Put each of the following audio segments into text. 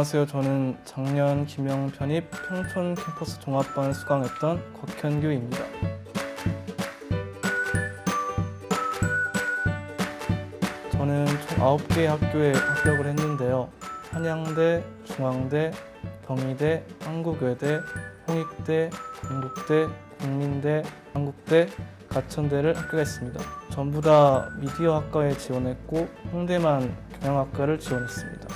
안녕하세요. 저는 작년 김영 편입 평촌 캠퍼스 종합반 수강했던 곽현규입니다. 저는 총 9개의 학교에 합격을 했는데요. 한양대, 중앙대, 경희대, 한국외대, 홍익대, 건국대, 국민대, 한국대, 가천대를 합격했습니다. 전부 다 미디어 학과에 지원했고 홍대만 경영학과를 지원했습니다.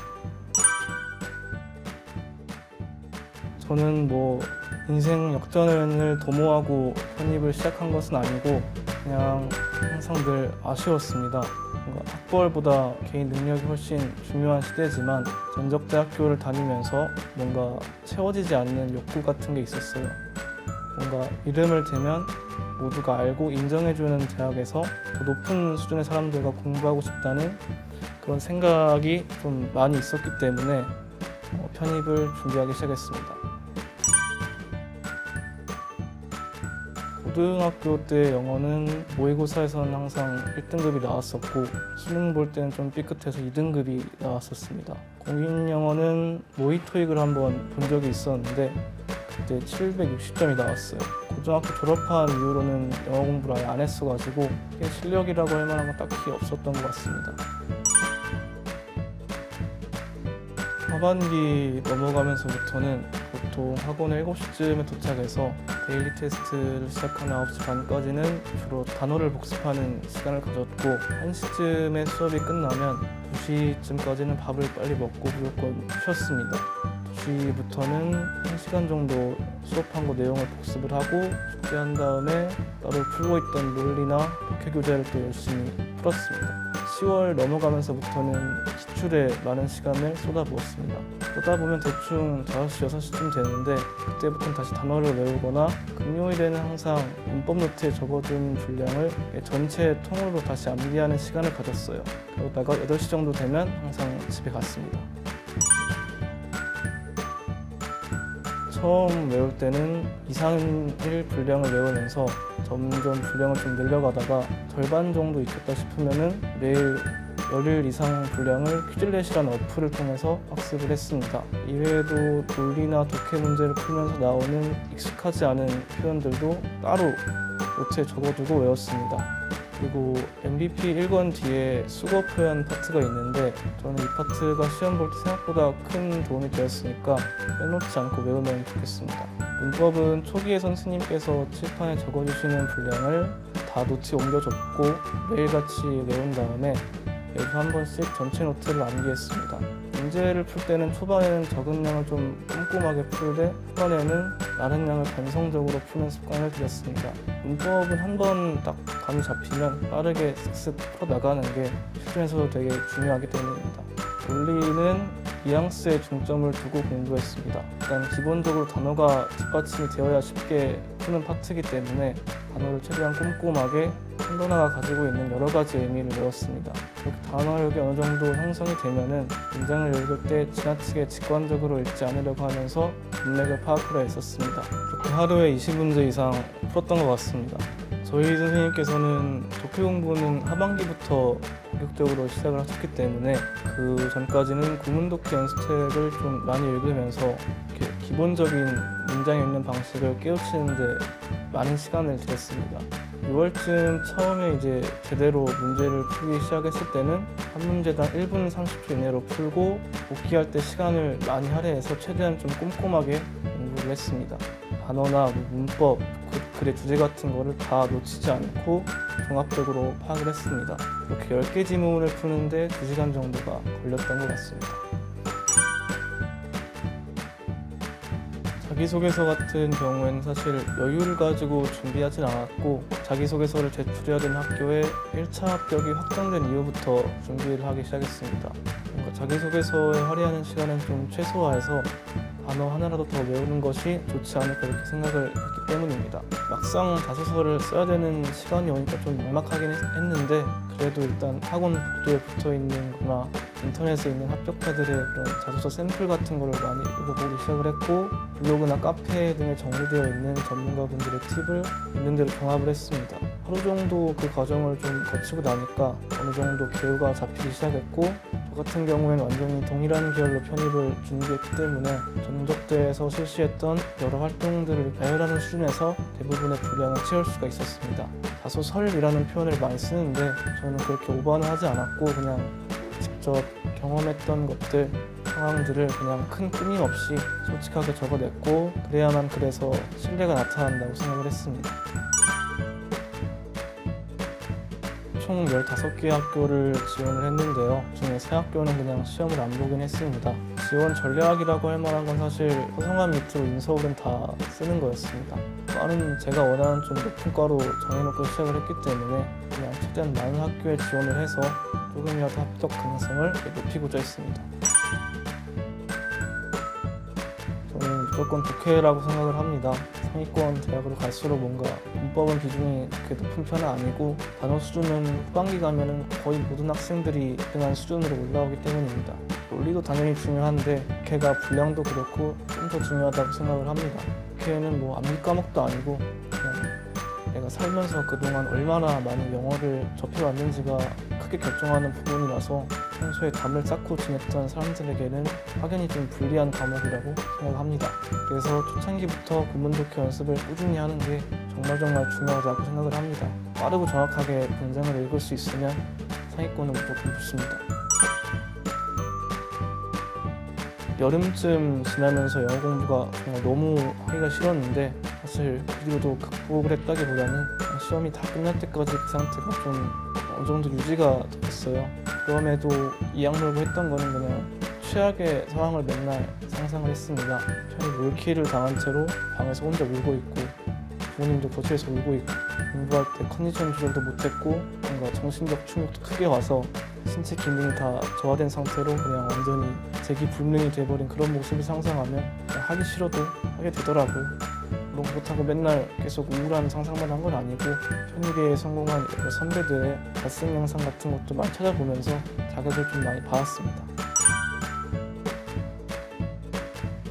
저는 뭐 인생 역전을 도모하고 편입을 시작한 것은 아니고 그냥 항상 늘 아쉬웠습니다. 뭔가 학벌보다 개인 능력이 훨씬 중요한 시대지만 전적대학교를 다니면서 뭔가 채워지지 않는 욕구 같은 게 있었어요. 뭔가 이름을 대면 모두가 알고 인정해주는 대학에서 더 높은 수준의 사람들과 공부하고 싶다는 그런 생각이 좀 많이 있었기 때문에 어, 편입을 준비하기 시작했습니다. 고등학교 때 영어는 모의고사에서는 항상 1등급이 나왔었고 수능 볼 때는 좀 삐끗해서 2등급이 나왔었습니다. 공인 영어는 모의 토익을 한번 본 적이 있었는데 그때 760점이 나왔어요. 고등학교 졸업한 이후로는 영어 공부를 아예 안 했어가지고 실력이라고 할 만한 건 딱히 없었던 것 같습니다. 하반기 넘어가면서부터는 보통 학원에 7시쯤에 도착해서 데일리 테스트를 시작하는 9시 반까지는 주로 단어를 복습하는 시간을 가졌고 1시쯤에 수업이 끝나면 2시쯤까지는 밥을 빨리 먹고 무조건 쉬었습니다. 2시부터는 1시간 정도 수업한 거 내용을 복습을 하고 숙제한 다음에 따로 풀고 있던 논리나 독해 교재를 또 열심히 풀었습니다. 10월 넘어가면서부터는 기출에 많은 시간을 쏟아부었습니다. 그러다 보면 대충 5시, 6시쯤 되는데 그때부터는 다시 단어를 외우거나 금요일에는 항상 문법 노트에 적어둔 분량을 전체 통으로 다시 암기하는 시간을 가졌어요. 그러다가 8시 정도 되면 항상 집에 갔습니다. 처음 외울 때는 2, 3일 분량을 외우면서 점점 분량을 좀 늘려가다가 절반 정도 익혔다 싶으면은 매일 열일 이상 분량을 퀴즐렛이라는 어플을 통해서 학습을 했습니다. 이외에도 논리나 독해 문제를 풀면서 나오는 익숙하지 않은 표현들도 따로 노트에 적어두고 외웠습니다. 그리고 MVP 1권 뒤에 수거 표현 파트가 있는데 저는 이 파트가 시험 볼 때 생각보다 큰 도움이 되었으니까 빼놓지 않고 외우면 좋겠습니다. 문법은 초기에 선생님께서 칠판에 적어주시는 분량을 다 노트에 옮겨줬고 매일같이 외운 다음에 매주 한 번씩 전체 노트를 암기했습니다. 문제를 풀 때는 초반에는 적은 양을 좀 꼼꼼하게 풀되 후반에는 많은 양을 반성적으로 푸는 습관을 들였습니다. 문법은 한 번 딱 감이 잡히면 빠르게 쓱쓱 풀어나가는 게 실전에서도 되게 중요하기 때문입니다. 논리는 뉘앙스에 중점을 두고 공부했습니다. 일단 기본적으로 단어가 뒷받침이 되어야 쉽게 푸는 파트이기 때문에 단어를 최대한 꼼꼼하게 한 단어가 가지고 있는 여러 가지 의미를 외웠습니다. 그렇게 단어력이 어느 정도 형성이 되면은 문장을 읽을 때 지나치게 직관적으로 읽지 않으려고 하면서 문맥을 파악하려 했었습니다. 그렇게 하루에 20문제 이상 풀었던 것 같습니다. 저희 선생님께서는 독해 공부는 하반기부터 본격적으로 시작을 하셨기 때문에 그 전까지는 구문 독해 연습책을 좀 많이 읽으면서 기본적인 문장에 있는 방식을 깨우치는데 많이 시간을 들였습니다. 6월쯤 처음에 이제 제대로 문제를 풀기 시작했을 때는 한 문제당 1분 30초 이내로 풀고 복귀할 때 시간을 많이 할애해서 최대한 좀 꼼꼼하게 공부를 했습니다. 단어나 뭐 문법, 그- 글의 주제 같은 거를 다 놓치지 않고 종합적으로 파악을 했습니다. 이렇게 10개 지문을 푸는데 2시간 정도가 걸렸던 것 같습니다. 자기소개서 같은 경우에는 사실 여유를 가지고 준비하진 않았고 자기소개서를 제출해야 되는 학교에 1차 합격이 확정된 이후부터 준비를 하기 시작했습니다. 뭔가 자기소개서에 할애하는 시간은 좀 최소화해서 단어 하나라도 더 외우는 것이 좋지 않을까 이렇게 생각을 했기 때문입니다. 막상 자소서를 써야 되는 시간이 오니까 좀 막막하긴 했- 했는데 그래도 일단 학원 복도에 붙어 있는 거나 인터넷에 있는 합격자들의 그런 자소서 샘플 같은 거를 많이 읽어보기 시작을 했고 블로그나 카페 등에 정리되어 있는 전문가분들의 팁을 있는 대로 종합을 했습니다. 하루 정도 그 과정을 좀 거치고 나니까 어느 정도 개요가 잡히기 시작했고 저 같은 경우에는 완전히 동일한 계열로 편입을 준비했기 때문에 전적대에서 실시했던 여러 활동들을 배열하는 수준에서 대부분의 분량을 채울 수가 있었습니다. 다소 설이라는 표현을 많이 쓰는데 저는 그렇게 오버는 하지 않았고 그냥 직접 경험했던 것들 상황들을 그냥 큰 꾸밈 없이 솔직하게 적어냈고 그래야만 그래서 신뢰가 나타난다고 생각을 했습니다. 총 15개 학교를 지원을 했는데요. 그 중에 세 학교는 그냥 시험을 안 보긴 했습니다. 지원 전략이라고 할 만한 건 사실 소성함 밑으로 인서울은 다 쓰는 거였습니다. 과는 제가 원하는 좀 높은 과로 정해놓고 시작을 했기 때문에 그냥 최대한 많은 학교에 지원을 해서 조금이라도 합격 가능성을 높이고자 했습니다. 저는 무조건 독해라고 생각을 합니다. 상위권 대학으로 갈수록 뭔가 문법은 비중이 그렇게 높은 편은 아니고 단어 수준은 후반기 가면은 거의 모든 학생들이 등한 수준으로 올라오기 때문입니다. 논리도 당연히 중요한데 독해가 분량도 그렇고 좀 더 중요하다고 생각을 합니다. 독해는 뭐 암기 과목도 아니고 그냥 내가 살면서 그동안 얼마나 많은 영어를 접해왔는지가 크게 결정하는 부분이라서 평소에 담을 쌓고 지냈던 사람들에게는 확연히 좀 불리한 과목이라고 생각합니다. 그래서 초창기부터 구문 독해 연습을 꾸준히 하는 게 정말 정말 중요하다고 생각을 합니다. 빠르고 정확하게 문장을 읽을 수 있으면 상위권은 무조건 좋습니다. 여름쯤 지나면서 영어 공부가 정말 너무 하기가 싫었는데 사실 그 뒤로도 극복을 했다기보다는 시험이 다 끝날 때까지 그 상태가 좀 어느 정도 유지가 됐어요. 그럼에도 이 악물고 했던 거는 그냥 최악의 상황을 맨날 상상을 했습니다. 편히 몰키를 당한 채로 방에서 혼자 울고 있고 부모님도 거실에서 울고 있고 공부할 때 컨디션 조절도 못했고 뭔가 정신적 충격도 크게 와서 신체 기능이 다 저하된 상태로 그냥 완전히 재기 불능이 돼버린 그런 모습을 상상하면 하기 싫어도 하게 되더라고요. 그렇다고 맨날 계속 우울한 상상만 한 건 아니고 편입에 성공한 선배들의 발생 영상 같은 것도 많이 찾아보면서 자극을 좀 많이 받았습니다.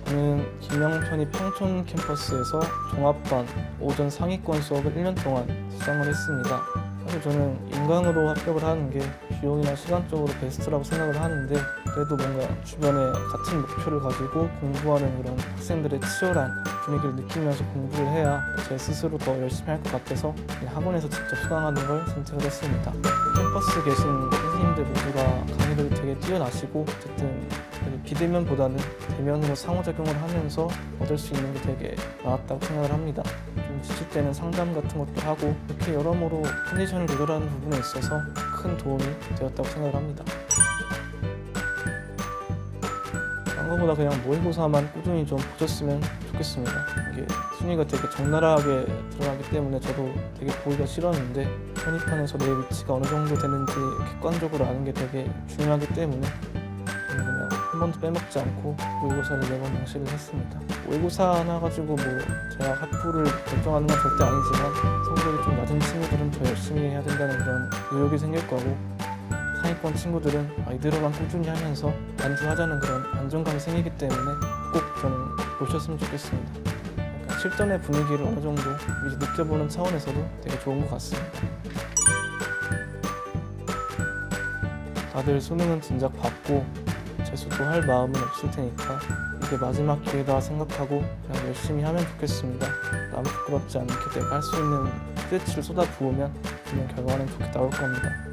저는 김영편이 평촌 캠퍼스에서 종합반 오전 상위권 수업을 1년 동안 수강을 했습니다. 사실 저는 인강으로 합격을 하는 게 비용이나 시간적으로 베스트라고 생각을 하는데 그래도 뭔가 주변에 같은 목표를 가지고 공부하는 그런 학생들의 치열한 분위기를 느끼면서 공부를 해야 제 스스로 더 열심히 할 것 같아서 학원에서 직접 수강하는 걸 선택을 했습니다. 캠퍼스 계신 선생님들 모두가 강의를 되게 뛰어나시고 어쨌든 비대면보다는 대면으로 상호작용을 하면서 얻을 수 있는 게 되게 많았다고 생각을 합니다. 좀 지칠 때는 상담 같은 것도 하고 이렇게 여러모로 컨디션을 조절하는 부분에 있어서 큰 도움이 되었다고 생각을 합니다. 딴 거보다 그냥 모의고사만 꾸준히 좀 보셨으면 좋겠습니다. 이게 순위가 되게 적나라하게 들어가기 때문에 저도 되게 보기가 싫었는데 편입판에서 내 위치가 어느 정도 되는지 객관적으로 아는 게 되게 중요하기 때문에 그냥 한 번도 빼먹지 않고 모의고사를 매번 명시를 했습니다. 모의고사 하나 가지고 뭐 제가 학부를 결정하는 건 절대 아니지만 성적이 좀 낮은 친구들은 더 열심히 해야 된다는 그런 의욕이 생길 거고 상위권 친구들은 아, 이대로만 꾸준히 하면서 안주하자는 그런 안정감이 생기기 때문에 꼭 저는 보셨으면 좋겠습니다. 약간 실전의 분위기를 어느 정도 미리 느껴보는 차원에서도 되게 좋은 것 같습니다. 다들 수능은 진작 받고 재수도 할 마음은 없을 테니까 이게 마지막 기회다 생각하고 그냥 열심히 하면 좋겠습니다. 남 부끄럽지 않게 내가 할 수 있는 스트레치를 쏟아 부으면 분명 결과는 좋게 나올 겁니다.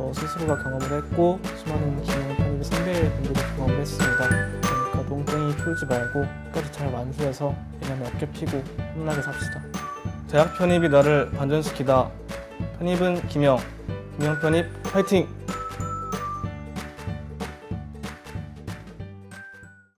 저 스스로가 경험을 했고 수많은 기능 편입 선배분들이 경험을 했습니다. 그러니까 농땡이 풀지 말고 끝까지 잘 완수해서 내년에 어깨 피고 힘나게 삽시다. 대학 편입이 나를 반전시키다. 편입은 김영. 김영 편입 화이팅!